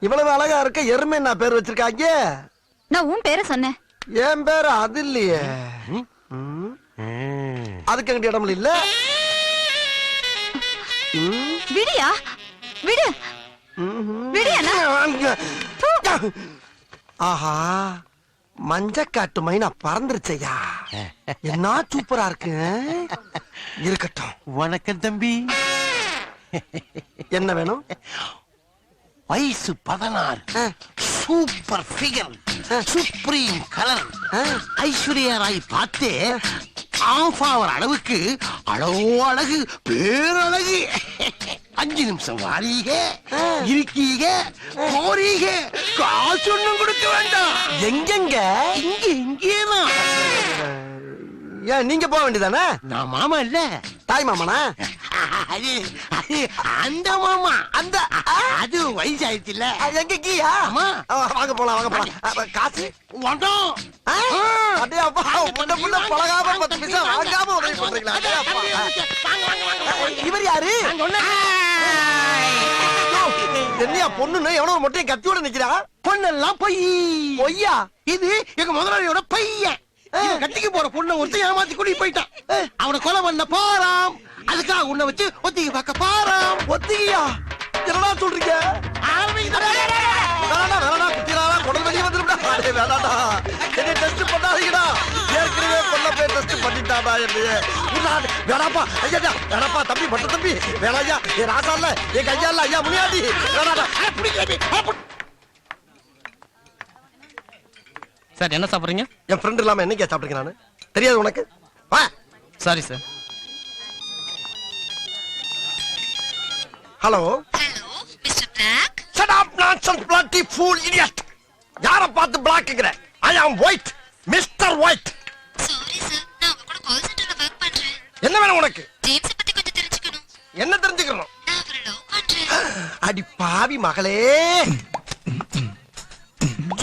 இவ்வளவு அழகா இருக்க எருமை என்ன பேர் வச்சிருக்காங்க? நான் உன் பேரை சொன்னேன். என் பேர் அது இல்லையே. அதுக்கு எங்கிட்ட இடம் இல்ல. விடியா? விடு. ஆஹா மஞ்சக்காட்டு மைனா பறந்துருச்சையா. என்ன சூப்பரா இருக்கு. இருக்கட்டும். வணக்கம் தம்பி. என்ன வேணும்? வயசு பதினாறு. Super figure. Supreme colour. Aishwarya Rai பார்த்தே ஆஃப் ஆவர் அளவுக்கு அளவோ அழகு பேரழகு. அஞ்சு நிமிஷம் வாரீக. இருக்கீக போறீக. காசு ஒண்ணும் கொடுக்க வேண்டாம். எங்கெங்க? இங்க இங்கேதான். ஏன் நீங்க போக வேண்டியதானே? நான் மாமா இல்ல. தாய் மாமனா? அது அது அந்த மாமா. அந்த அது வயசாயிடுச்சுல்ல. ஆ, எங்க கீயா? வாங்க போலாம் வாங்க போலாம். காசு? அப்பா முன்ன முன்ன பழகாம பத்து பைசா வாங்காம உதவி பண்றீங்களா? அடே அப்பா? ஆ. இவர் யாரு? என்னையா பொண்ணுன்னு எவனோ மொட்டையை கத்தியோட நிக்கிறா பொண்ணெல்லாம் பொய். பொய்யா? இது எங்க முதலாளியோட பையன். கட்டிக்கு போற பொண்ணை ஒருத்தன் ஏமாத்தி கூட்டிட்டு போயிட்டான். அவனை கொலை பண்ண போறான். அதுக்காக உன்னை வச்சு ஒத்திக்கு பார்க்க போறான். ஒத்திகையா? என்னடா சொல்றீங்க? வேணாப்பா ஐயா வேணாப்பா தம்பி பட்ட தம்பி. வேணா ஐயா. என் ராசா இல்ல என் கையா இல்ல ஐயா முனியாண்டி. வேணாடா சார் என்ன சாப்பிட்றீங்க? என் ஃப்ரெண்ட் இல்லாம என்னைக்கா சாப்பிட்டுருக்கேன் நானு? தெரியாது உனக்கு? வா. Sorry sir hello hello mister black Shut up nonsense bloody fool idiot. யார பார்த்து பிளாக்குங்கிற I am white mister white sorry sir நான் உங்க கூட கால் சென்டர்ல ஒர்க் பண்றேன். என்ன வேணும் உனக்கு? ஜேம்ஸ் பத்தி கொஞ்சம் தெரிஞ்சுக்கணும். என்ன தெரிஞ்சுக்கணும்? நான் அவரை லவ் பண்றேன். அடி பாவி மகளே.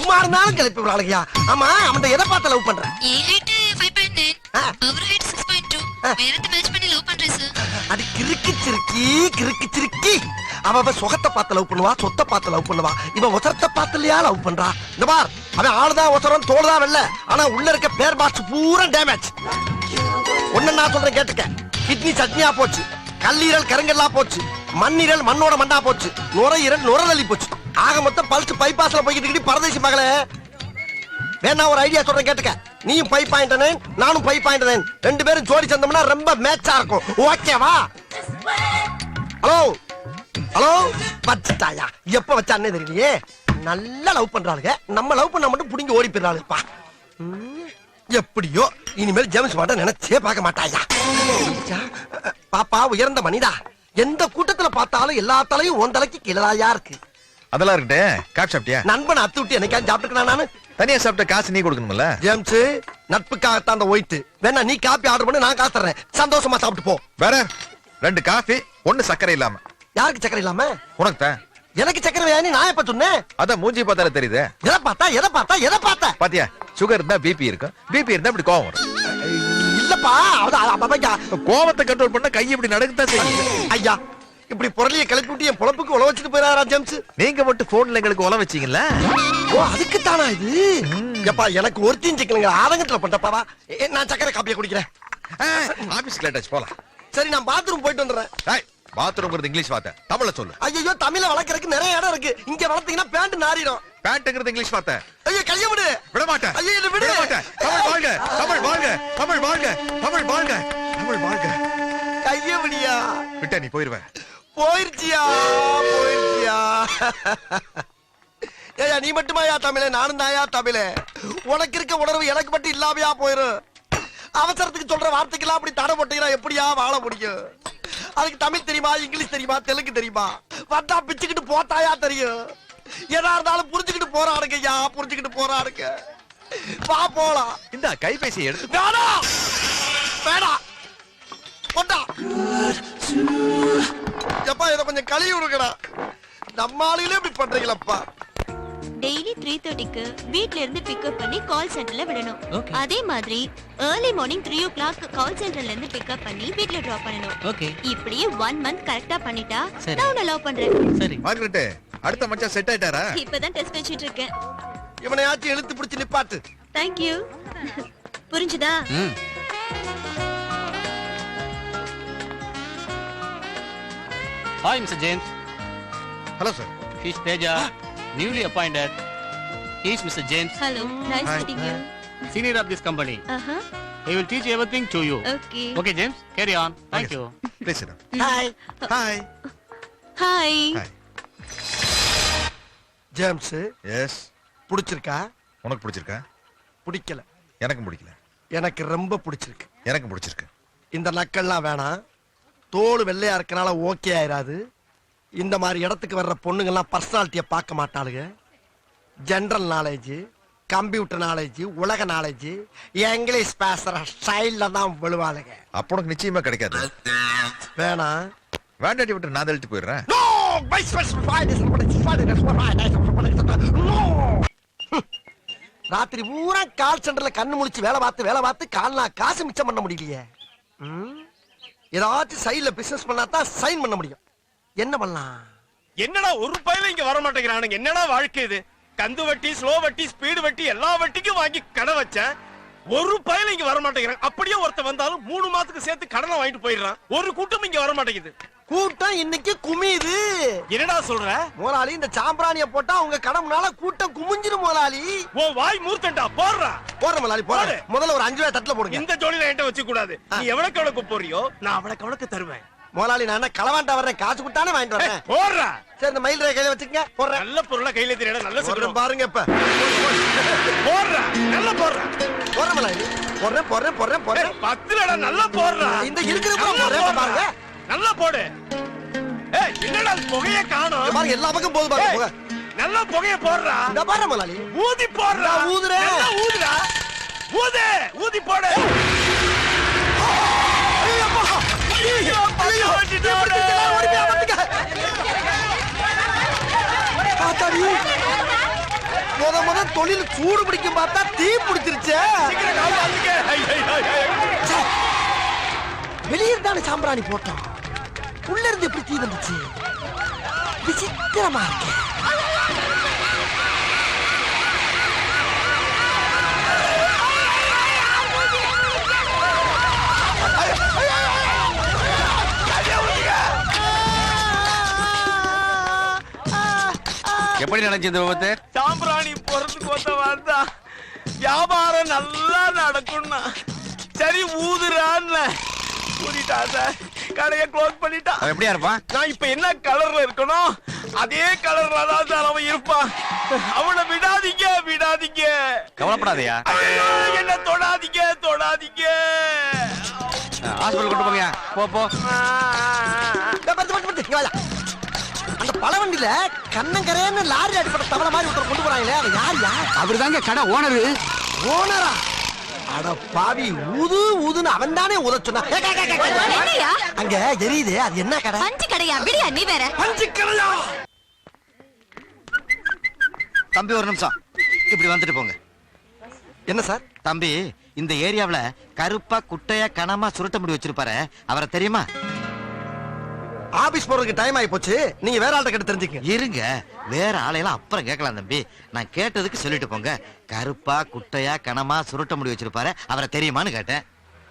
சும்மா இருந்தாலும் கிளப்பி விடாளுங்கயா ஆமா அவன் எதை பார்த்து லவ் பண்ற? என் ஹைட் ஃபைவ் பாயிண்ட் நைன் ஆ. அவர் ஹைட் சிக்ஸ் பாயிண்ட் டூ ஆ. உயரத்தை மேட்ச் பண்ணி லவ் பண்றேன் சார் அடி கிறுக்கு சிறுக்கி கிறுக்கு சிறுக்கி. அவ அவ சுகத்தை பார்த்து லவ் பண்ணுவா சொத்தை பார்த்து லவ் பண்ணுவா. இவன் ஒசரத்தை பார்த்து இல்லையா லவ் பண்றா? இந்த பார் அவன் ஆளுதான் ஒசரம் தோளுதான் வெள்ள ஆனா உள்ள இருக்க பேர் பாக்ஸ் பூரா டேமேஜ் ஒண்ணு நான் சொல்றேன் கேட்டுக்க. கிட்னி சட்னியா போச்சு. கல்லீரல் கருங்கல்லா போச்சு. மண்ணீரல் மண்ணோட மண்ணா போச்சு. நுரையீரல் நுரதள்ளி போச்சு ஆக மொத்தம் பல்ஸ் பைபாஸ்ல போய்கிட்டு பரதேசி மகளே. வேணா ஒரு ஐடியா சொல்றேன் கேட்டுக்க. நீயும் பை பாயிண்ட் நானும் பை பாயிண்ட் ரெண்டு பேரும் ஜோடி சேர்ந்தோம்னா ரொம்ப மேட்சா இருக்கும். ஓகேவா ஹலோ ஹலோ வச்சுட்டாயா எப்ப வச்சானே தெரியலையே. நல்லா லவ் பண்றாளுங்க. நம்ம லவ் பண்ணா மட்டும் புடிங்கி ஓடி போயிடறாளுப்பா எப்படியோ இனிமேல் ஜேம்ஸ் மாட்ட நினைச்சே பார்க்க மாட்டாயா? பாப்பா உயர்ந்த மணிதா எந்த கூட்டத்துல பார்த்தாலும் எல்லா தலையும் உன் தலைக்கு கிழலாயா இருக்கு. அதெல்லாம் இருக்கட்டும் காப்பி சாப்பிட்டியா? நண்பனை அத்து விட்டு என்னைக்காவது சாப்பிட்டுக்கணும் நானு. தனியா சாப்பிட்ட காசு நீ கொடுக்கணும்ல ஜேம்ஸ் நட்புக்காகத்தான் அந்த ஒயிட் வேணா நீ காப்பி ஆர்டர் பண்ணி நான் காசு தர்றேன். சந்தோஷமா சாப்பிட்டு போ. வேற? ரெண்டு காஃபி ஒண்ணு சர்க்கரை இல்லாம. யாருக்கு சக்கரை இல்லாம? உனக்கு தான். எனக்கு சக்கரை வேணாம் நான் எப்ப சொன்னேன் அதான் மூஞ்சி பார்த்தாலே தெரியுது. எதை பார்த்தா எதை பார்த்தா எதை பார்த்தா? பாத்தியா? சுகர் இருந்தா பிபி இருக்கும். பிபி இருந்தா இப்படி கோவம் வரும். இல்லப்பா அது- அது- அது- கோவத்தை கண்ட்ரோல் பண்ண கை இப்படி நடக்கத்தான் செய்யும். ஐயா இப்படி புரளிய கிளப்பி விட்டு என் பொழப்புக்கு உழ வச்சுட்டு போயிடாரா ஜேம்ஸ்? நீங்க மட்டும் போன்ல எங்களுக்கு உல வச்சீங்கல்ல? ஓ அதுக்கு தானா இது எப்பா எனக்கு ஒருத்தையும் சிக்கலுங்க ஆதங்கத்துல பண்றப்பாவா நான் சக்கரை காப்பியை குடிக்கிறேன். ஆபீஸ்க்கு லேட்டாச்சு போலாம். சரி நான் பாத்ரூம் போயிட்டு வந்துடுறேன். பாத்ரூம்ங்கிறது இங்கிலீஷ் வார்த்தை. தமிழ்ல சொல்லு. ஐயோ தமிழ வளர்க்கறதுக்கு நிறைய இடம் இருக்கு. இங்க வளர்த்தீங்கன்னா பேண்ட் நாரிடும் பேண்ட்ங்கிறது இங்கிலீஷ் வார்த்தை. ஐயோ கைய விடு. விட மாட்டேன். ஐயோ, என்னை விடு. விட மாட்டேன். தமிழ் வாழ்க. தமிழ் வாழ்க. தமிழ் வாழ்க. தமிழ் வாழ்க. தமிழ் வாழ்க. கைய விடியா. விட்ட நீ போயிருவேன் போயிருச்சியா போயிருச்சியா? ஏயா நீ மட்டுமாயா தமிழே நானும் தாயா தமிழே. உனக்கு இருக்க உணர்வு எனக்கு மட்டும் இல்லாமையா போயிரும் அவசரத்துக்கு சொல்ற வார்த்தைக்கெல்லாம் அப்படி தடை போட்டீங்கன்னா எப்படியா வாழ முடியும்? அதுக்கு தமிழ் தெரியுமா இங்கிலீஷ் தெரியுமா தெலுங்கு தெரியுமா? வந்தா பிச்சுக்கிட்டு போட்டாயா தெரியும். எதா இருந்தாலும் புரிஞ்சுக்கிட்டு போறாருங்க ஐயா புரிஞ்சுக்கிட்டு போறாருங்க வா போலாம். இந்த கைபேசியை எடுத்து வேணாம். வேணாம். போட்டா. எப்பா இதை கொஞ்சம் கழுவி விடுங்கடா. நம்ம ஆளுகளே இப்படி பண்றீங்களப்பா. டெய்லி த்ரீ தேர்ட்டிக்கு வீட்ல இருந்து பிக்கப் பண்ணி கால் சென்டர்ல விடணும். Okay. அதே மாதிரி early morning three o'clock call சென்டர்ல இருந்து பிக்கப் பண்ணி வீட்ல டிராப் பண்ணணும். ஓகே இப்படியே ஒன் மந்த் கரெக்டா பண்ணிட்டா சரி. நான் உன்னை லவ் பண்றேன். சரி. மார்கரெட் அடுத்த மச்சான் செட் ஆயிட்டாரா? இப்பதான் டெஸ்ட் வச்சிட்டு இருக்கேன். இவனையாச்சும் இழுத்து பிடிச்சு நிப்பாட்டு. தேங்க்யூ புரிஞ்சுதா? ம். Hi mister James hello sir he's Teja newly appointed he's mister James hello nice Hi. Meeting you senior of this company Aha I will teach everything to you okay okay James carry on thank you please sir hi hi hi hi James yes பிடிச்சிருக்கா? உனக்கு பிடிச்சிருக்கா? பிடிக்கல. எனக்கும் பிடிக்கல. எனக்கு ரொம்ப பிடிச்சிருக்கு. எனக்கும் பிடிச்சிருக்கு. இந்த நக்கல்லாம் வேணாம். தோல் வெள்ளையா இருக்கனால ஓகே ஆயிராது. இந்த மாதிரி இடத்துக்கு வர்ற பொண்ணுங்கெல்லாம் பர்சனாலிட்டியை பார்க்க மாட்டாளுங்க ஜெனரல் நாலேஜ் கம்ப்யூட்டர் நாலேஜ் உலக நாலேஜ் இங்கிலீஷ் பேசுற ஸ்டைல்ல தான் விழுவாளுங்க அப்போ உனக்கு நிச்சயமா கிடைக்காது. வேணாம் வேண்டாட்டி விட்டு நான் தள்ளிட்டு போயிடுறேன்! ராத்திரி பூரா கால் சென்டர்ல கண்ணு முழிச்சு வேலை பார்த்து வேலை பார்த்து கால்னா காசு மிச்சம் பண்ண முடியலையே. ம்? ஏதாச்சும் சைட்ல பிசினஸ் பண்ணா தான் சைன் பண்ண முடியும். என்ன பண்ணலாம்? என்னடா ஒரு பயில இங்க வர மாட்டேங்கிறானுங்க. என்னடா வாழ்க்கை இது? கந்து வட்டி ஸ்லோ வட்டி ஸ்பீடு வட்டி எல்லா வட்டிக்கும் வாங்கி கடை வச்சேன். ஒரு பயில இங்க வர மாட்டேங்கிறான் அப்படியே ஒருத்தன் வந்தாலும் மூணு மாசத்துக்கு சேர்த்து கடனை வாங்கிட்டு போயிடுறான். ஒரு கூட்டம் இங்க வர மாட்டேங்குது. கூட்டம் இன்னைக்கு குமியுது என்னடா சொல்ற? முதலாளி இந்த சாம்பிராணிய போட்டா உங்க கடமுனால கூட்டம் குமிஞ்சிரும் முதலாளி. உன் வாய் மூர்த்தண்டா போடுறா. போடுற முதலாளி போடுற போடு. முதல்ல ஒரு அஞ்சு ரூபாய் தட்டுல போடுங்க. இந்த ஜோடியில என்கிட்ட வச்சு கூடாது நீ எவ்வளவுக்கு எவ்வளவுக்கு போறியோ நான் அவ்வளவுக்கு அவ்வளவுக்கு தருவேன். முதலாளி நான் என்ன களவாண்டா வர்றேன்? காசு கொடுத்தானே வாங்கிட்டு வரேன் போடுறா. சரி இந்த மயில் ரேகையில வச்சுக்கங்க. போடுறேன். நல்ல பொருளை கையில தெரியல நல்ல சொல்றேன் பாருங்க இப்ப. போடுறா நல்ல போடுறா. போடுறேன் முதலாளி. போடுறேன் போடுறேன் போடுறேன் போடுறேன். பத்துலடா நல்லா போடுறா. இந்த இருக்கிற போடுறா. பாருங்க. நல்லா போடு. ஏய் என்னடா புகைய காணோம்? பாருங்க எல்லா பக்கம் போகுது பாருங்க புகை. நல்லா புகைய போடுறா. இந்த பாருங்க முதலாளி. ஊதி போடுறா. ஊதுறேன். நல்லா ஊதுடா. ஊது ஊதி போடு. முத முத தொழில் சூடு பிடிக்கும் பார்த்தா தீ பிடிச்சிருச்சே. வெளியே தானே சாம்பிராணி போட்டோம். உள்ள இருந்து எப்படி தீ வந்துச்சு. விசித்திரமா இருக்கு. எப்படி நடந்துச்சு இந்த விபத்து? சாம்பிராணி போறதுக்கு ஒருத்த வந்தா வியாபாரம் நல்லா நடக்கும்னா. சரி ஊதுறான்னு ஊதிட்டா சார் கடையை க்ளோஸ் பண்ணிட்டா. அவன் எப்படியா இருப்பான்? நான் இப்ப என்ன கலர்ல இருக்கணும் அதே கலர்ல தான் சார் அவன் இருப்பான். அவனை விடாதீங்க விடாதீங்க. கவலைப்படாதயா. என்ன தொடாதீங்க தொடாதீங்க. ஹாஸ்பிட்டல் கொண்டு போங்க போ போ. இந்த பத்து பத்து பத்து. இங்க வாயா. அந்த பழவண்டியில கண்ணங்கரையன்னு லாரி அடிப்பட்ட தவளை மாதிரி ஒருத்தர் கொண்டு போறாங்களே அது யார் யார்? அவர்தாங்க கடை ஓனரு. ஓனரா? அட பாவி ஊது ஊதுன்னு அவன் தானே உத சொன்னா A, K, K, K, K, K. என்னையா? அங்க எரியுது அது என்ன கடை? பஞ்சு கடையா? விடியா நீ வேற. பஞ்சு கடையா? தம்பி ஒரு நிமிஷம். இப்படி வந்துட்டு போங்க. என்ன சார்? தம்பி இந்த ஏரியாவுல கருப்பா குட்டையா கனமா சுருட்ட முடி வச்சிருப்பாரு. அவரை தெரியுமா? ஆபீஸ் போறதுக்கு டைம் ஆயி போச்சு நீங்க வேற ஆள்கிட்ட கேட்டு தெரிஞ்சுக்கங்க. இருங்க. வேற ஆளையெல்லாம் அப்புறம் கேட்கலாம் தம்பி. நான் கேட்டதுக்கு சொல்லிட்டு போங்க. கருப்பா குட்டையா கனமா சுருட்ட முடி வச்சிருப்பாரு. அவரை தெரியுமான்னு கேட்டேன்.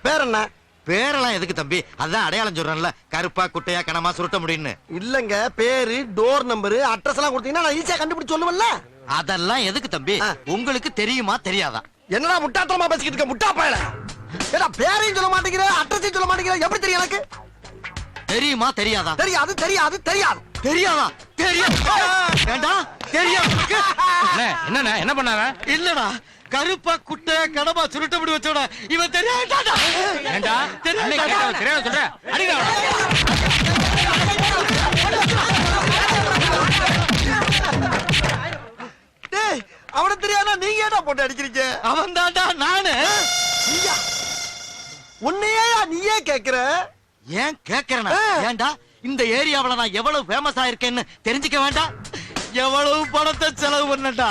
வேற என்ன பேரெல்லாம் எதுக்கு தம்பி? அதான் அடையாளம் சொல்றேன்ல. கருப்பா குட்டையா கனமா சுருட்ட முடின்னு. இல்லங்க பேரு டோர் நம்பர் அட்ரஸ் எல்லாம் கொடுத்தீங்கன்னா நான் ஈஸியா கண்டுபிடிச்சு சொல்லுவேன்ல. அதெல்லாம் எதுக்கு தம்பி. உங்களுக்கு தெரியுமா தெரியாதா? என்னடா முட்டாத்தனமா பேசிக்கிட்டு இருக்க முட்டா பயல? ஏடா பேரையும் சொல்ல மாட்டேங்கிற அட்ரஸையும் சொல்ல மாட்டேங்கிற எப்படி தெரியும் எனக்கு? தெரியுமா தெரியாதா? தெரியாது தெரியாது தெரியாது. தெரியாதா தெரியும் வேண்டாம் தெரியும் என்ன என்னண்ணே என்ன பண்ணாவ இல்லடா கருப்பா குட்டை கடமா சுருட்ட முடி வச்சோட இவன் தெரியாதாடா ஏண்டா? கேட்டவன் தெரியாத சொல்ற? அடிடா அவனை. டேய் அவன தெரியாதா? நீங்க ஏடா போட்டு அடிக்கிறீங்க? அவன் தாண்டா நானு. உன்னையே நீயே கேக்குற? ஏன் கேக்குறேனா. ஏன்டா இந்த ஏரியாவில நான் எவ்வளவு ஃபேமஸ் ஆயிருக்கேன்னு தெரிஞ்சுக்க வேண்டாம். எவ்வளவு பணத்தை செலவு பண்ணடா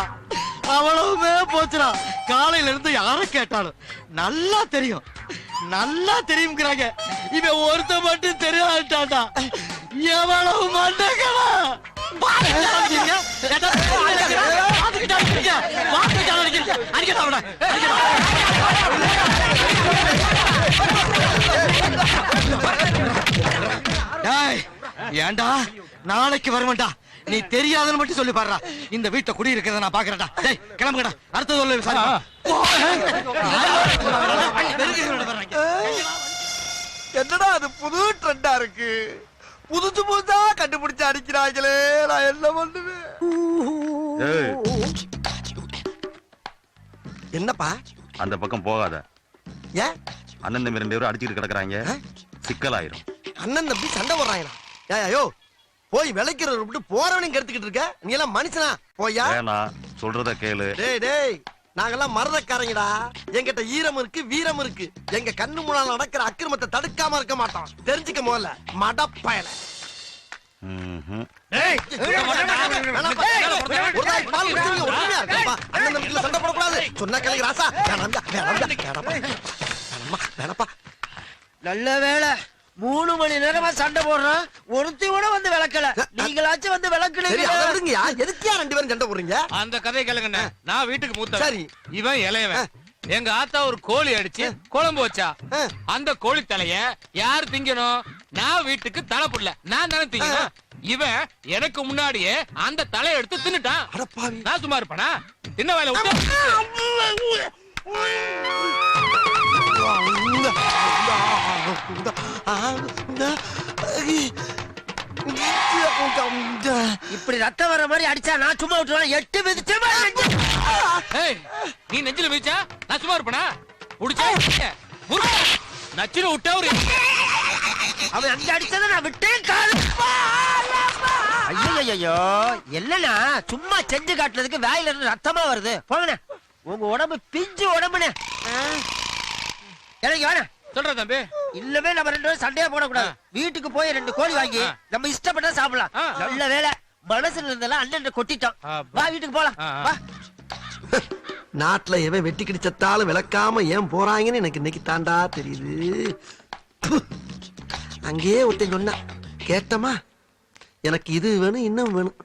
அவ்வளவுமே போச்சுடா. காலையில இருந்து யாரும் கேட்டாலும் நல்லா தெரியும். நல்லா தெரியுங்கிறாங்க இவன் ஒருத்த மட்டும் தெரியாட்டாடா எவ்வளவு மண்டகடா ஏண்டா? நாளைக்கு வருவேன்டா. நீ தெரியாதுன்னு மட்டும் சொல்லி பாருடா இந்த வீட்டை குடி இருக்கிறத நான் பாக்குறேன்டா. டேய் கிளம்புங்கடா. அடுத்த சொல்லு சாரி என்னடா அது புது ட்ரெண்டா இருக்கு? புதுசு புதுசா கண்டுபிடிச்சு அடிக்கிறாங்களே. நான் என்ன பண்ணுவேன்? என்னப்பா? அந்த பக்கம் போகாத. ஏன்? அண்ணன் தம்பி ரெண்டு பேரும் அடிச்சுட்டு கிடக்குறாங்க. சிக்கலாயிரும். அண்ணன் தம்பி சண்டை போடுறாங்களா ஏய் ஐயோ போய் விளைக்கிறத விட்டு போறவனையும் கெடுத்துக்கிட்டு இருக்க? நீ எல்லாம் மனுஷனா? போயா சொல்றத கேளு. டேய் டேய் நாங்கெல்லாம் மருதக்காரங்கடா. எங்கிட்ட ஈரம் இருக்கு வீரம் இருக்கு. எங்க கண்ணு முன்னால நடக்கிற அக்கிரமத்தை தடுக்காம இருக்க மாட்டோம். தெரிஞ்சுக்க முதல்ல மடப்பயல. சண்டை போடக்கூடாது. சொன்னா கேளுங்க ராசா. வேணாம்ப்பா. நல்ல வேளை. மூணு மணி நேரமா சண்டை போடுறோம். ஒருத்தி கூட வந்து விளக்கல. நீங்களாச்சும் வந்து விடுங்கய்யா. எதுக்குய்யா ரெண்டு பேரும் சண்டை போடுறீங்க? அந்த கதையை கேளுங்கண்ணே. நான் வீட்டுக்கு மூத்த சரி. இவன் இளையவன். எங்க ஆத்தா ஒரு கோழி அடிச்சு குழம்பு வச்சா. அந்த கோழி தலைய யார் திங்கணும்? நான் வீட்டுக்கு தலை புடல. நான் தானே திங்கணும்? இவன் எனக்கு முன்னாடியே அந்த தலையை எடுத்து தின்னுட்டான். நான் சும்மா இருப்பேனா? தின்ன வேலை இப்படி ரத்தம் வர மாதிரி அடிச்சா நான் சும்மா விட்டுருவேன். எட்டு மிதிச்சு நீ நெஞ்சில மிதிச்சா நான் சும்மா இருப்பேனா? முறுக்கு. நச்சுன்னு விட்டா ஒரு அவன் அங்க அடிச்சதை நான் விட்டேன் காது ஐயோ இல்லனா சும்மா செஞ்சு காட்டுறதுக்கு வாயில இருந்து ரத்தமா வருது. போங்கண்ணே. உங்க உடம்பு பிஞ்சு உடம்புண்ணே. எனக்கு வேணாம் சொல்ற தம்பி இல்லவே நம்ம ரெண்டு பேரும் சண்டையா போடக்கூடாது வீட்டுக்கு போய் ரெண்டு கோழி வாங்கி. நம்ம இஷ்டப்பட்டா சாப்பிடலாம். நல்ல வேலை மனசுல இருந்தெல்லாம் அண்ணன் கொட்டிட்டோம். வா வீட்டுக்கு போலாம். வா நாட்டுல எவன் வெட்டி கிடிச்சத்தாலும் விளக்காம ஏன் போறாங்கன்னு எனக்கு இன்னைக்கு தாண்டா தெரியுது. அங்கேயே ஒருத்தன் சொன்னான் கேட்டமா எனக்கு இது வேணும் இன்னும் வேணும்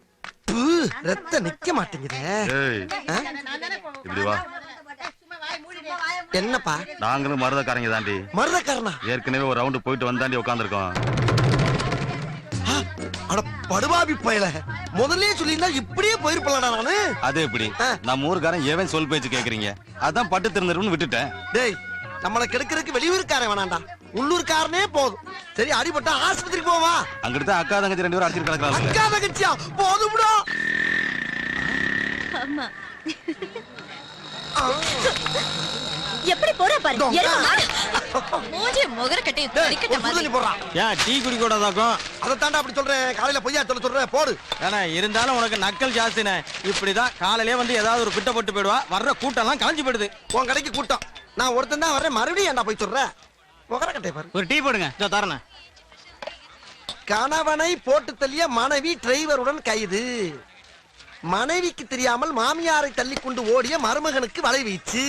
ப்பு, ரத்தம் நிக்க மாட்டேங்குதே? இப்படி வா என்னப்பா? நாங்களும் மருதக்காரங்க தாண்டி. மருதக்காரனா? ஏற்கனவே ஒரு ரவுண்டு போயிட்டு வந்தாண்டி உட்காந்துருக்கோம் அட படுபாவி பயல. முதல்லயே சொல்லியிருந்தா இப்படியே போயிருப்பலடா நானு. அது எப்படி. நம்ம ஊருக்காரன் ஏவன் சொல் பேச்சு கேக்குறீங்க. அதான் பட்டு திருந்திருன்னு விட்டுட்டேன். டேய் நம்மளை கெடுக்கிறதுக்கு வெளியூர்காரன் வேணாண்டா. உள்ளூர்காரனே போதும். சரி அடிபட்டா ஆஸ்பத்திரிக்கு போவா. அங்கிட்டு தான் அக்கா தங்கச்சி ரெண்டு பேரும் அடிச்சிட்டு கிடக்குறாங்க. அக்கா தங்கச்சியா? போதும்டா ஆமா. எப்படி போற பாரு. எருமை மாடு. மூஞ்சி முகர கட்டி ஒரு மாதிரி. போடுறான் ஏன் டீ குடி கூடாதாக்கும் அதை தாண்டா அப்படி சொல்றேன் காலையில பொய்யா சொல்ல சொல்றேன் போடு. ஏன்னா இருந்தாலும் உனக்கு நக்கல் ஜாஸ்தினே. இப்படிதான் காலையிலே வந்து ஏதாவது ஒரு பிட்ட போட்டு போயிடுவா. வர்ற கூட்டம்லாம் காஞ்சி போயிடுது. உன் கடைக்கு கூட்டம். நான் ஒருத்தன் தான் வரேன் மறுபடியும் ஏன்டா போய் சொல்ற? முகர கட்டை பாரு. ஒரு டீ போடுங்க. இதோ தரேன் கணவனை போட்டு தள்ளிய மனைவி டிரைவருடன் கைது. மனைவிக்கு தெரியாமல் மாமியாரை தள்ளி கொண்டு ஓடிய மருமகனுக்கு வலை வீச்சு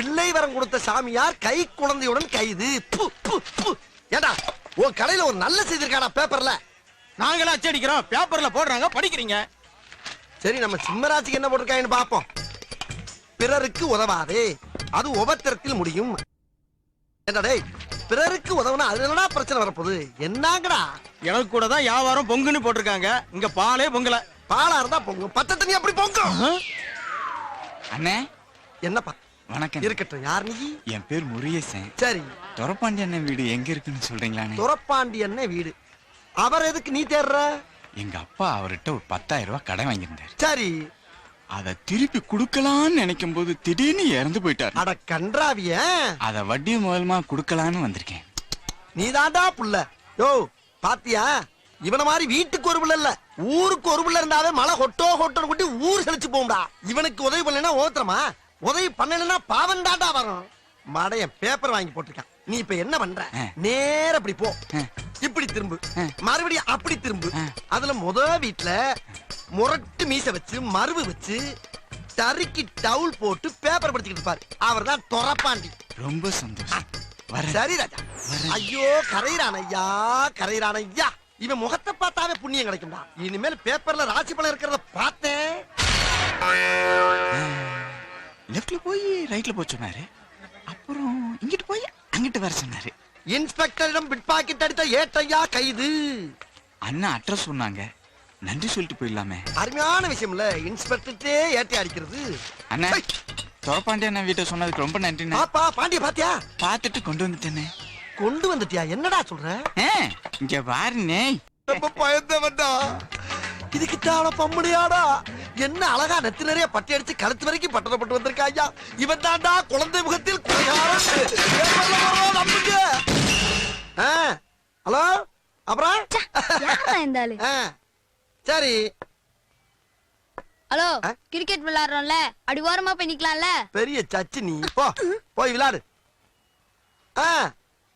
பிள்ளை வரம் கொடுத்த சாமியார் கை குழந்தையுடன் கைது. ஏண்டா உன் கடையில ஒரு நல்ல செய்தி இருக்காடா பேப்பர்ல? நாங்களே அச்சடிக்கிறோம் பேப்பர்ல போடுறாங்க படிக்கிறீங்க. சரி நம்ம சிம்மராசிக்கு என்ன போட்டிருக்காங்கன்னு பாப்போம். பிறருக்கு உதவாதே அது உபத்திரத்தில் முடியும். டேய் பிறருக்கு உதவுனா அது என்னடா பிரச்சனை வரப்போகுது? என்னங்கடா? எனக்கு கூட தான் வியாபாரம் பொங்குன்னு போட்டிருக்காங்க. இங்க பாலே பொங்கல. பாலா இருந்தா பொங்கும். பச்சை தண்ணி அப்படி பொங்கும். அண்ணே. என்னப்பா? வணக்கம் இருக்கட்டும். யார் நீ? என் பேர் முருகேசன். சரி. துரப்பாண்டி அண்ணன் வீடு எங்க இருக்குன்னு சொல்றீங்களாண்ணே? துரப்பாண்டி என்ன வீடு. அவர் எதுக்கு நீ தேடுற? எங்க அப்பா அவர்கிட்ட ஒரு பத்தாயிரம் ரூபாய் கடன் வாங்கியிருந்தாரு. சரி. அதை திருப்பி கொடுக்கலான்னு நினைக்கும் போது திடீர்னு இறந்து போயிட்டாரு. அட கன்றாவிய. அத வட்டி மூலமா கொடுக்கலான்னு வந்திருக்கேன். நீ தாண்டா புள்ள. யோ பாத்தியா? இவன மாதிரி வீட்டுக்கு ஒரு புள்ள இல்ல. ஊருக்கு ஒரு புள்ள இருந்தாவே மழை கொட்டோ கொட்டோன்னு கொட்டி ஊர் செழிச்சு போகும்டா. இவனுக்கு உதவி பண்ணலைன்னா ஓத்துறமா உதவி பண்ணலைன்னா பாவம் தாண்டா வரும். மடையன் பேப்பர் வாங்கி போட்டிருக்கான். நீ இப்ப என்ன பண்ற. நேர அப்படி போ. இப்படி திரும்பு. மறுபடியும் அப்படி திரும்பு. அதுல முத வீட்ல முரட்டு மீச வச்சு மருவு வச்சு டருக்கி டவுல் போட்டு பேப்பர் படிச்சுக்கிட்டு இருப்பாரு. அவர் தான் தொரப்பாண்டி ரொம்ப சந்தோஷம். சரி ராஜா. ஐயோ கரையிறான் ஐயா கரையிறான் ஐயா. இவன் முகத்தை பார்த்தாவே புண்ணியம் கிடைக்கும்டா. இனிமேல் பேப்பர்ல ராசி பலன் இருக்கிறத பார்த்தேன். ரைட்ல போய் சொன்னாரு. அப்புறம் இங்கிட்டு போய் அங்கிட்டு வர சொன்னாரு. இன்ஸ்பெக்டரிடம் பிட் பாக்கெட் அடித்த ஏட்டையா கைது? அண்ணா அட்ரஸ் சொன்னாங்க. நன்றி சொல்லிட்டு போயிடலாமே. அருமையான விஷயம்ல இன்ஸ்பெக்டர்ட்டே ஏட்டை அடிக்கிறது. அண்ணா துறப்பாண்டி அண்ணா வீட்டை சொன்னதுக்கு ரொம்ப நன்றிண்ணே. பாப்பா பாண்டிய பாத்தியா? பார்த்துட்டு கொண்டு வந்துட்டேனே. கொண்டு வந்துட்டியா? என்னடா சொல்ற? ஆ, இங்க பாருண்ணே ரொம்ப பயந்தவன்டா. இதுக்கு தான பம்முடியாடா. என்ன அழகா நெத்தி நிறைய பட்டி அடிச்சு கழுத்து வரைக்கும் பட்டணப்பட்டு வந்திருக்கா ஐயா? இவன் தாண்டா குழந்தை முகத்தில் ஹலோ? அப்புறம்? சரி. ஹலோ? கிரிக்கெட் விளையாடுறோம்ல. அடி ஓரமா போய் நிக்கலாம்ல? பெரிய சச்சு நீ. போ போய் விளையாடு.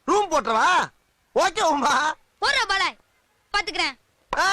ரூம் போட்டுறவா? ஓகே உமா. போடுற பால பாத்துக்கிறேன். ஆ.